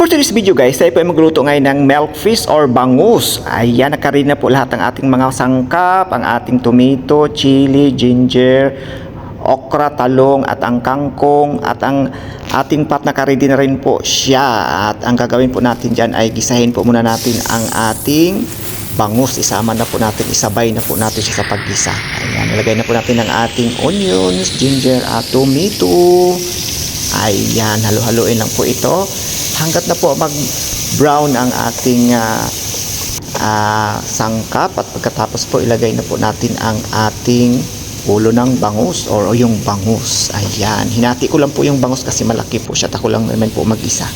For today's video guys, tayo po ay magluto ngayon ng milk fish or bangus. Ayan, nakarin na po lahat ng ating mga sangkap, ang ating tomato, chili, ginger, okra, talong, at ang kangkong, at ang ating pat na ready na rin po siya. At ang gagawin po natin dyan ay gisahin po muna natin ang ating bangus. Isama na po natin, isabay na po natin siya sa paggisa. Ayan, nilagay na po natin ang ating onions, ginger, at tomato. Ayan, halo-haloin lang po ito. Hanggat na po mag-brown ang ating ah, ah, sangkap at pagkatapos po ilagay na po natin ang ating ulo ng bangus or yung bangus. Ayan, hinati ko lang po yung bangus kasi malaki po siya. Tako lang naman po mag-isa.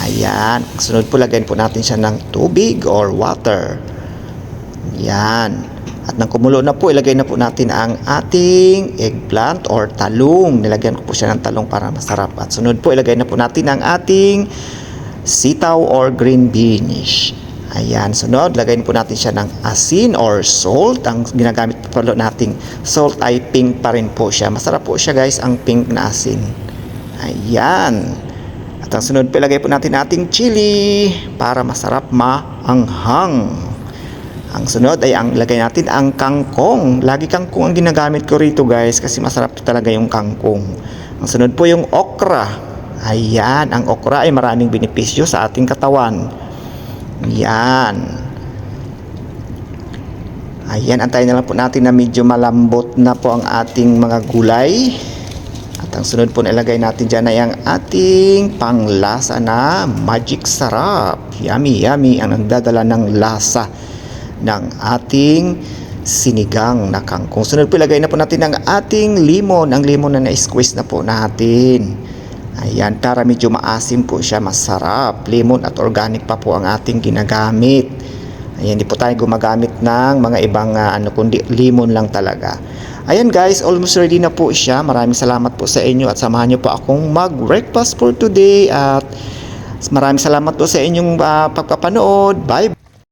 Ayan, sunod po lagayin po natin siya ng tubig or water. Yan. At nang kumulo na po, ilagay na po natin ang ating eggplant or talong. Nilagyan ko po siya ng talong para masarap. At sunod po, ilagay na po natin ang ating sitaw or green beans. Ayan, sunod, lagay po natin siya ng asin or salt. Ang ginagamit po pala nating salt ay pink pa rin po siya. Masarap po siya guys, ang pink na asin. Ayan. At ang sunod po, ilagay po natin ating chili para masarap maanghang. Ang sunod ay ang ilagay natin ang kangkong. Lagi kangkong ang ginagamit ko rito guys kasi masarap talaga yung kangkong. Ang sunod po yung okra. Ayan, ang okra ay maraming benepisyo sa ating katawan. Yan. Ayan, antayin na lang po natin na medyo malambot na po ang ating mga gulay. At ang sunod po na ilagay natin dyan ay ang ating panglasa na magic sarap. Yummy, yummy ang nagdadala ng lasa ng ating sinigang na kangkong. Sunod po ilagay na po natin ang ating limon. Ang limon na na-squeeze na po natin. Ayan, para medyo maasim po siya, masarap. Lemon at organic pa po ang ating ginagamit. Ayan, hindi po tayo gumagamit ng mga ibang ah, ano kundi lemon lang talaga. Ayan guys, almost ready na po siya. Maraming salamat po sa inyo at samahan niyo po akong mag-breakfast for today at maraming salamat po sa inyong ah, pagpapanood. Bye!